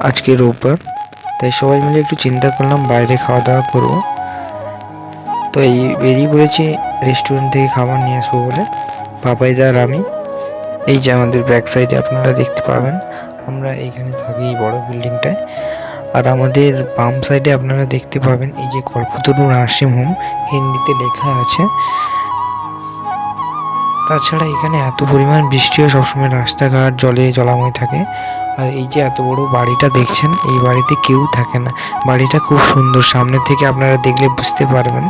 আজকে রোববার। তাই সবাই মিলে একটু চিন্তা করলাম, বাইরে খাওয়া দাওয়া করব। তো এই বেরিয়ে পড়েছি রেস্টুরেন্ট থেকে খাবার নিয়ে আসব বলে। পাপাইদা আর আমি। এই যে আমাদের ব্যাক সাইডে আপনারা দেখতে পাবেন, আমরা এইখানে থাকি এই বড় বিল্ডিংটায় আর আমাদের বাম সাইডে আপনারা দেখতে পাবেন এই যে কল্পতরু নার্সিং হোম হিন্দিতে লেখা আছে। তাছাড়া এখানে এত পরিমাণ বৃষ্টিও সবসময় রাস্তাঘাট, জলে জলাময় থাকে। আর এই যে এত বড় বাড়িটা দেখছেন, এই বাড়িতে কেউ থাকে না। বাড়িটা খুব সুন্দর, সামনে থেকে আপনারা দেখলে বুঝতে পারবেন।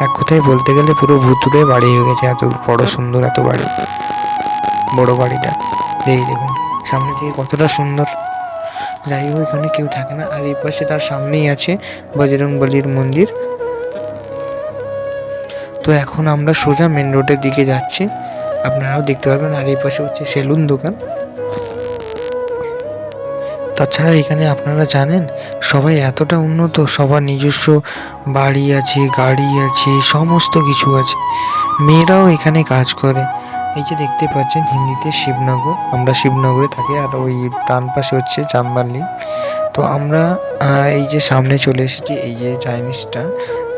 এক কথায় বলতে গেলে পুরো ভুতুড়ে বাড়ি হয়ে গেছে, এত বড় সুন্দর এত বাড়ি। বড় বাড়িটা। দেখি দেখুন, সামনে থেকে কতটা সুন্দর। যাই হোক, এখানে কেউ থাকে না। আর এই পাশে তার সামনেই আছে বজরং বলির মন্দির। তো এখন আমরা সোজা মেন রোডের দিকে যাচ্ছি। আপনারাও দেখতে পারবেন, আর এই পাশে হচ্ছে সেলুন দোকান। তাছাড়া এখানে আপনারা জানেন, সবাই এতটা উন্নত, সবার নিজস্ব বাড়ি আছে, গাড়ি আছে, সমস্ত কিছু আছে। মেয়েরাও এখানে কাজ করে। এই যে দেখতে পাচ্ছেন, হিন্দিতে শিবনগর। আমরা শিবনগরে থাকি, আর ওই ডান পাশে হচ্ছে চাম্বালি তো আমরা এই যে সামনে চলে এসেছি, এই যে চাইনিজটা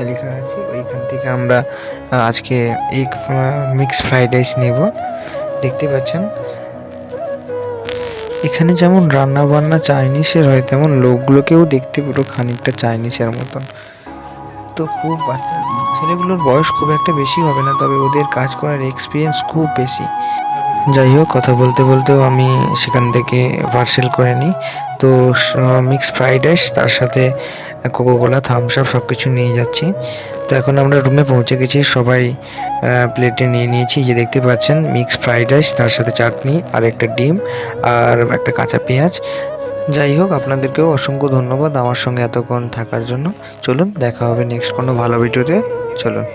লেখা আছে, ওইখান থেকে আমরা আজকে এগ মিক্স ফ্রাইড রাইস নেব। দেখতে পাচ্ছেন? এখানে যেমন রান্না বান্না চাইনিজের হয়, তেমন লোকগুলোকেও দেখতে পুরো খানিকটা চাইনিজের মতন। তো খুব বাচ্চা, ছেলেগুলোর বয়স খুব একটা বেশি হবে না, তবে ওদের কাজ করার এক্সপিরিয়েন্স খুব বেশি। যাই হোক, কথা বলতে বলতেও আমি সেখান থেকে পার্সেল করে নিই। তো মিক্স ফ্রাইড রাইস তার সাথে কোকোকোলা থামস আপ সব কিছু নিয়ে যাচ্ছি। তো এখন আমরা রুমে পৌঁছে গেছি, সবাই প্লেটে নিয়ে নিয়েছি। যে দেখতে পাচ্ছেন মিক্স ফ্রাইড রাইস তার সাথে চাটনি আর একটা ডিম, আর একটা কাঁচা পেঁয়াজ। যাই হোক, আপনাদেরকেও অসংখ্য ধন্যবাদ আমার সঙ্গে এতক্ষণ থাকার জন্য। চলুন, দেখা হবে নেক্সট কোনো ভালো ভিডিওতে চলুন।